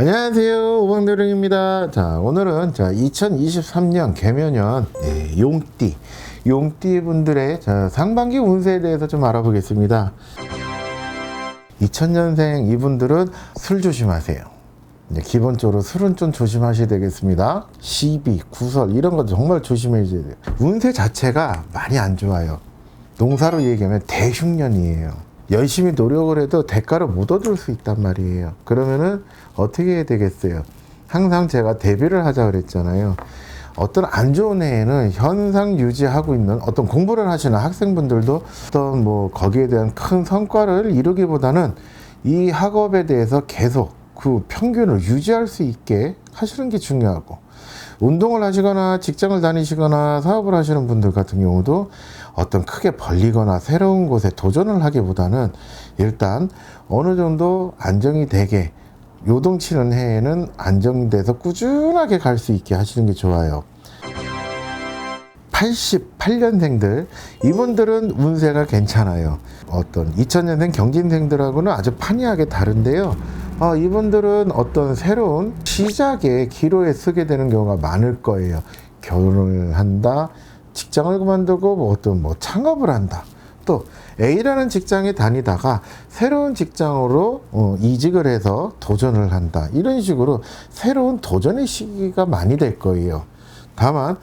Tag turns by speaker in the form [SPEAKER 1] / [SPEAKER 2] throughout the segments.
[SPEAKER 1] 안녕하세요. 오방대령입니다. 자 오늘은 자 2023년 개묘년 네, 용띠. 용띠 분들의 자, 상반기 운세에 대해서 좀 알아보겠습니다. 2000년생 이분들은 술 조심하세요. 기본적으로 술은 좀 조심하셔야 되겠습니다. 시비 구설 이런 거 정말 조심해야 돼요. 운세 자체가 많이 안 좋아요. 농사로 얘기하면 대흉년이에요 열심히 노력을 해도 대가를 못 얻을 수 있단 말이에요. 그러면은 어떻게 해야 되겠어요? 항상 제가 대비를 하자 그랬잖아요. 어떤 안 좋은 해에는 현상 유지하고 있는 어떤 공부를 하시는 학생분들도 어떤 뭐 거기에 대한 큰 성과를 이루기보다는 이 학업에 대해서 계속 그 평균을 유지할 수 있게 하시는 게 중요하고 운동을 하시거나 직장을 다니시거나 사업을 하시는 분들 같은 경우도 어떤 크게 벌리거나 새로운 곳에 도전을 하기보다는 일단 어느 정도 안정이 되게 요동치는 해에는 안정돼서 꾸준하게 갈 수 있게 하시는 게 좋아요. 88년생들 이분들은 운세가 괜찮아요. 어떤 2000년생 경진생들하고는 아주 판이하게 다른데요. 어, 이분들은 어떤 새로운 시작의 기로에 서게 되는 경우가 많을 거예요. 결혼을 한다, 직장을 그만두고 뭐 어떤 뭐 창업을 한다. 또 A라는 직장에 다니다가 새로운 직장으로 어, 이직을 해서 도전을 한다. 이런 식으로 새로운 도전의 시기가 많이 될 거예요. 다만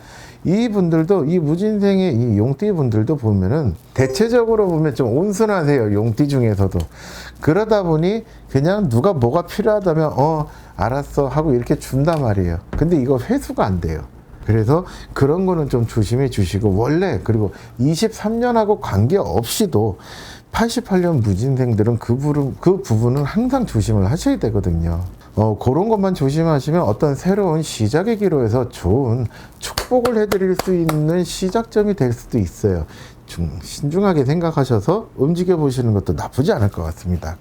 [SPEAKER 1] 이 분들도 이 무진생의 이 용띠 분들도 보면은 대체적으로 보면 좀 온순하세요 용띠 중에서도 그러다 보니 그냥 누가 뭐가 필요하다면 어 알았어 하고 이렇게 준단 말이에요 근데 이거 회수가 안 돼요 그래서 그런 거는 좀 조심해 주시고 원래 그리고 23년하고 관계 없이도 88년 무진생들은 그 부분, 그 부분은 항상 조심을 하셔야 되거든요. 어, 그런 것만 조심하시면 어떤 새로운 시작의 기로에서 좋은 축복을 해드릴 수 있는 시작점이 될 수도 있어요. 좀 신중하게 생각하셔서 움직여 보시는 것도 나쁘지 않을 것 같습니다.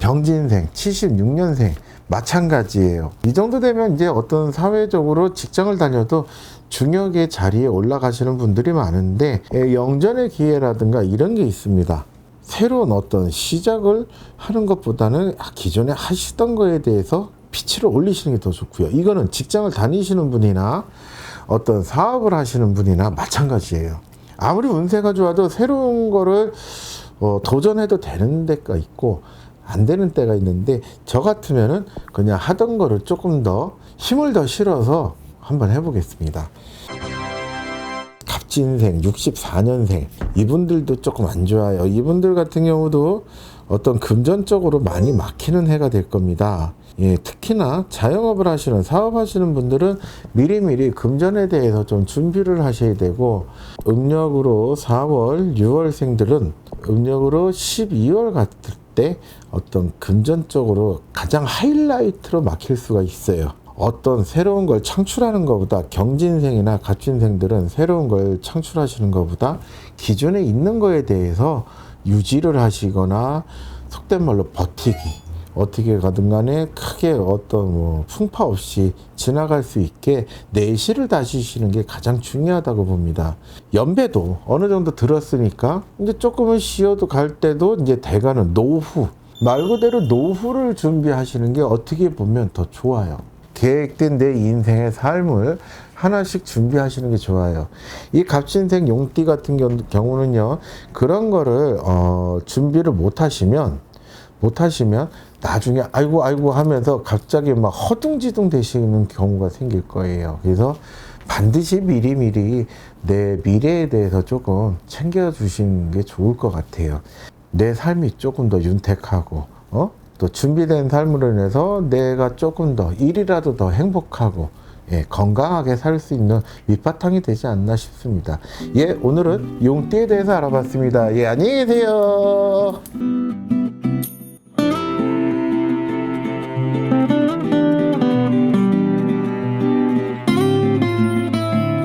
[SPEAKER 1] 병진생, 76년생, 마찬가지예요. 이 정도 되면 이제 어떤 사회적으로 직장을 다녀도 중역의 자리에 올라가시는 분들이 많은데 예, 영전의 기회라든가 이런 게 있습니다. 새로운 어떤 시작을 하는 것보다는 기존에 하시던 거에 대해서 피치를 올리시는 게 더 좋고요. 이거는 직장을 다니시는 분이나 어떤 사업을 하시는 분이나 마찬가지예요. 아무리 운세가 좋아도 새로운 거를 어, 도전해도 되는 데가 있고 안 되는 때가 있는데 저 같으면은 그냥 하던 거를 조금 더 힘을 더 실어서 한번 해보겠습니다. 갑진생 64년생 이분들도 조금 안 좋아요. 이분들 같은 경우도 어떤 금전적으로 많이 막히는 해가 될 겁니다. 예, 특히나 자영업을 하시는 사업하시는 분들은 미리미리 금전에 대해서 좀 준비를 하셔야 되고 음력으로 4월, 6월생들은 음력으로 12월 같을 때 어떤 금전적으로 가장 하이라이트로 막힐 수가 있어요. 어떤 새로운 걸 창출하는 것보다 경진생이나 갑진생들은 새로운 걸 창출하시는 것보다 기존에 있는 거에 대해서 유지를 하시거나 속된 말로 버티기 어떻게 가든 간에 크게 어떤 뭐 풍파 없이 지나갈 수 있게 내실을 다지시는 게 가장 중요하다고 봅니다. 연배도 어느 정도 들었으니까 이제 조금은 쉬어도 갈 때도 이제 대가는 노후 말 그대로 노후를 준비하시는 게 어떻게 보면 더 좋아요. 계획된 내 인생의 삶을 하나씩 준비하시는 게 좋아요. 이 갑신생 용띠 같은 경우는요, 그런 거를, 어, 준비를 못 하시면, 못 하시면, 나중에 아이고, 아이고 하면서 갑자기 막 허둥지둥 되시는 경우가 생길 거예요. 그래서 반드시 미리미리 내 미래에 대해서 조금 챙겨주시는 게 좋을 것 같아요. 내 삶이 조금 더 윤택하고, 어? 또 준비된 삶으로 인해서 내가 조금 더 일이라도 더 행복하고 예, 건강하게 살 수 있는 밑바탕이 되지 않나 싶습니다. 예, 오늘은 용띠에 대해서 알아봤습니다. 예, 안녕히 계세요.